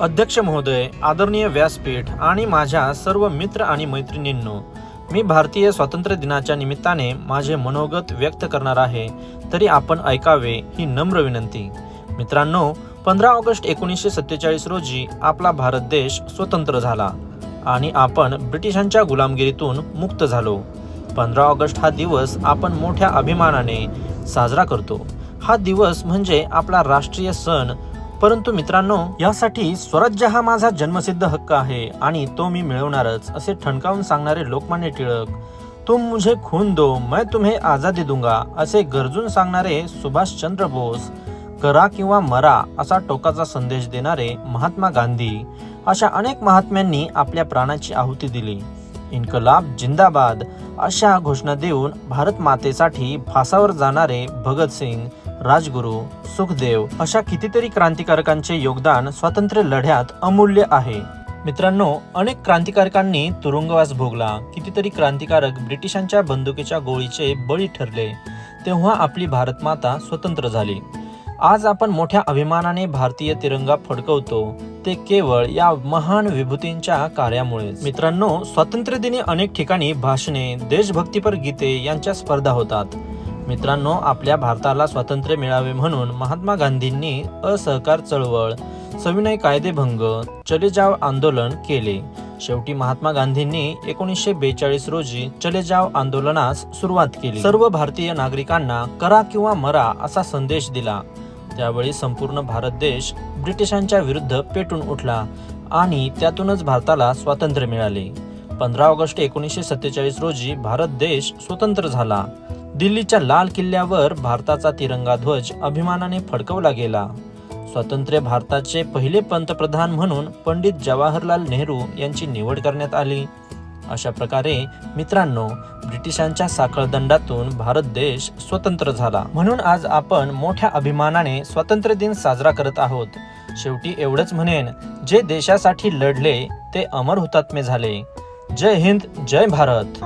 अध्यक्ष महोदय आदरणीय व्यासपीठ आणि माझ्या सर्व मित्र आणि मैत्रिणींनो मी भारतीय स्वातंत्र्य दिनाच्या निमित्ताने माझे मनोगत व्यक्त करणार आहे तरी आपण ऐकावे ही नम्र विनंती. मित्रांनो पंधरा ऑगस्ट एकोणीसशे सत्तेचाळीस रोजी आपला भारत देश स्वतंत्र झाला आणि आपण ब्रिटिशांच्या गुलामगिरीतून मुक्त झालो. पंधरा ऑगस्ट हा दिवस आपण मोठ्या अभिमानाने साजरा करतो. हा दिवस म्हणजे आपला राष्ट्रीय सण परंतु मित्रांनो यासाठी स्वराज्य हा माझा जन्मसिद्ध हक्क आहे आणि तो मी मिळवणारच असे ठणकावून सांगणारे लोकमान्य टिळक तुम मुझे खून दो मैं तुम्हें आझादी दूंगा असे गरजून सांगणारे सुभाषचंद्र बोस करा किंवा मरा असा टोकाचा संदेश देणारे महात्मा गांधी अशा अनेक महात्म्यांनी आपल्या प्राणाची आहुती दिली. इन्कलाब जिंदाबाद अशा घोषणा देऊन भारत मातेसाठी फासावर जाणारे भगतसिंग राजगुरू सुखदेव अशा कितीतरी क्रांतिकारकांचे योगदान स्वातंत्र्य लढ्यात अमूल्य आहे. मित्रांनो अनेक क्रांतिकारकांनी तुरुंगवास भोगला. कितीतरी क्रांतिकारक ब्रिटिशांच्या बंदुकीच्या गोळीचे बळी ठरले. तेव्हा आपली भारतमाता स्वतंत्र झाली. आज आपण मोठ्या अभिमानाने भारतीय तिरंगा फडकवतो. ते केवळ या महान विभूतींच्या कार्यामुळे मित्रांनो स्वातंत्र्य दिनी अनेक ठिकाणी भाषणे देशभक्तीपर गीते यांच्या स्पर्धा होतात. मित्रांनो आपल्या भारताला स्वातंत्र्य मिळावे म्हणून महात्मा गांधींनी असहकार चळवळ सविनय कायदेभंग चले जाव आंदोलन केले. शेवटी महात्मा गांधींनी एकोणीसशे बेचाळीस रोजी चले जाव आंदोलनास सुरुवात केली. सर्व भारतीय नागरिकांना करा किंवा मरा असा संदेश दिला. त्यावेळी संपूर्ण भारत देश ब्रिटिशांच्या विरुद्ध पेटून उठला आणि त्यातूनच भारताला स्वातंत्र्य मिळाले. पंधरा ऑगस्ट एकोणीसशे सत्तेचाळीस रोजी भारत देश स्वतंत्र झाला. दिल्लीच्या लाल किल्ल्यावर भारताचा तिरंगा ध्वज अभिमानाने फडकवला गेला. स्वातंत्र्य भारताचे पहिले पंतप्रधान म्हणून पंडित जवाहरलाल नेहरू यांची निवड करण्यात आली. अशा प्रकारे मित्रांनो ब्रिटिशांच्या साखळदंडातून भारत देश स्वतंत्र झाला. म्हणून आज आपण मोठ्या अभिमानाने स्वातंत्र्य दिन साजरा करत आहोत. शेवटी एवढंच म्हणेन जे देशासाठी लढले ते अमर हुतात्मे झाले. जय हिंद जय भारत.